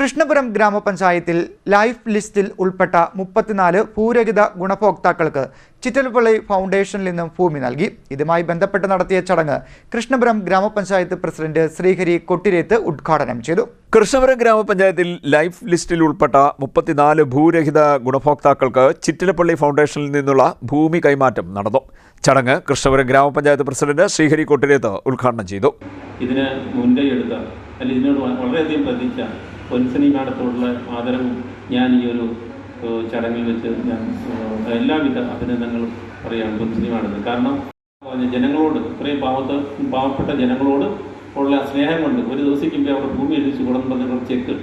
കൃഷ്ണപുരം ഗ്രാമപഞ്ചായത്തിൽ ലൈഫ് ലിസ്റ്റിൽ ഉൾപ്പെട്ട മുപ്പത്തിനാല് ഭൂരഹിത ഗുണഭോക്താക്കൾക്ക് ചിറ്റൽപ്പള്ളി ഫൗണ്ടേഷനിൽ നിന്നും ഭൂമി നൽകി. ഇതുമായി ബന്ധപ്പെട്ട് നടത്തിയ ചടങ്ങ് കൃഷ്ണപുരം ഗ്രാമപഞ്ചായത്ത് പ്രസിഡന്റ് ശ്രീഹരി കൊട്ടിരേത്ത് ഉദ്ഘാടനം ചെയ്തു. കൃഷ്ണപുരം ഗ്രാമപഞ്ചായത്തിൽ ലൈഫ് ലിസ്റ്റിൽ ഉൾപ്പെട്ട മുപ്പത്തിനാല് ഭൂരഹിത ഗുണഭോക്താക്കൾക്ക് ചിറ്റിലപ്പള്ളി ഫൗണ്ടേഷനിൽ നിന്നുള്ള ഭൂമി കൈമാറ്റം നടന്നു. ചടങ്ങ് കൃഷ്ണപുരം ഗ്രാമപഞ്ചായത്ത് പ്രസിഡന്റ് ശ്രീഹരി കൊട്ടിരേത്ത് ഉദ്ഘാടനം ചെയ്തു. ഇതിന് മുൻകൈ എടുത്ത അല്ലെങ്കിൽ ഇതിനോട് വളരെയധികം പ്രതീക്ഷ പൊൻസനി മാഡത്തോടുള്ള ആദരവും ഞാൻ ഈ ഒരു ചടങ്ങിൽ വെച്ച് ഞാൻ എല്ലാവിധ അഭിനന്ദനങ്ങളും പറയുകയാണ് പൊൻസനി മാഡത്തിന്. കാരണം ജനങ്ങളോട് ഇത്രയും പാവത്ത് പാവപ്പെട്ട ജനങ്ങളോട് ഉള്ള സ്നേഹം കൊണ്ട് ഒരു ദിവസിക്കുമ്പോൾ അവിടെ ഭൂമി എഴുതിച്ച് കൊടുക്കുന്ന പറഞ്ഞ ചെക്ക്.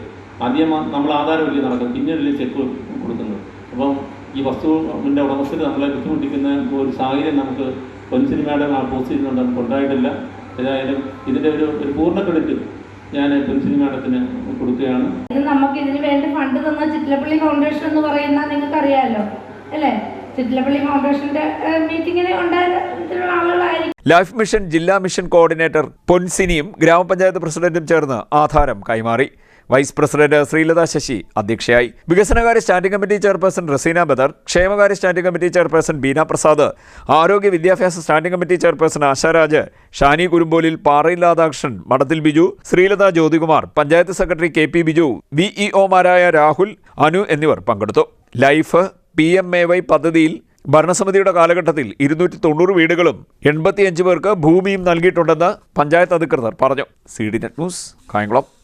ആദ്യം നമ്മൾ ആധാരമില്ല നടക്കും പിന്നീടല്ലേ ചെക്ക് കൊടുക്കുന്നത്. അപ്പം ഈ വസ്തുവിന്റെ ഉടമസ്ഥർ നമ്മളെ ബുദ്ധിമുട്ടിക്കുന്ന ഒരു സാഹചര്യം നമുക്ക് പൊൻസിനിമയുടെ പോസ്റ്റ് ചെയ്യുന്നുണ്ട് നമുക്ക് ഉണ്ടായിട്ടില്ല ഏതായാലും ഇതിന്റെ ഒരു ഒരു പൂർണ ക്രെഡിറ്റ് ഞാൻ പ്രിൻസിപ്പൽ മാഡത്തിന് കൊടുക്കുകയാണ്. നമുക്ക് ഇതിന് വേണ്ടി ഫണ്ട് തന്ന ചിറ്റിലപ്പള്ളി ഫൗണ്ടേഷൻ എന്ന് പറയുന്ന നിങ്ങൾക്ക് അറിയാമല്ലോ അല്ലേ? ചിറ്റിലപ്പള്ളി ഫൗണ്ടേഷന്റെ മീറ്റിങ്ങിന് ഉണ്ടായിരുന്ന ആളുകളായിരിക്കും ലൈഫ് മിഷൻ ജില്ലാ മിഷൻ കോർഡിനേറ്റർ പൊൻസിനിയും ഗ്രാമപഞ്ചായത്ത് പ്രസിഡന്റും ചേർന്ന് ആധാരം കൈമാറി. വൈസ് പ്രസിഡന്റ് ശ്രീലത ശശി അധ്യക്ഷയായി. വികസനകാര്യ standing committee chairperson Raseena Badar ക്ഷേമകാര്യ standing committee chairperson Beena Prasad ആരോഗ്യ വിദ്യാഭ്യാസ standing committee chairperson Asharaj Shani കുരുമ്പോലിൽ പാറയിൽ രാധാകൃഷ്ണൻ മഠത്തിൽ Biju Sreelatha Jyothikumar panchayat secretary K P Biju വിഇഒമാരായ Rahul Anu എന്നിവർ പങ്കെടുത്തു. Life P M A Y പദ്ധതിയിൽ ഭരണസമിതിയുടെ കാലഘട്ടത്തിൽ ഇരുന്നൂറ്റി തൊണ്ണൂറ് വീടുകളും എൺപത്തിയഞ്ച് പേർക്ക് ഭൂമിയും നൽകിയിട്ടുണ്ടെന്ന് പഞ്ചായത്ത് അധികൃതർ പറഞ്ഞു. C D net news Kayamkulam.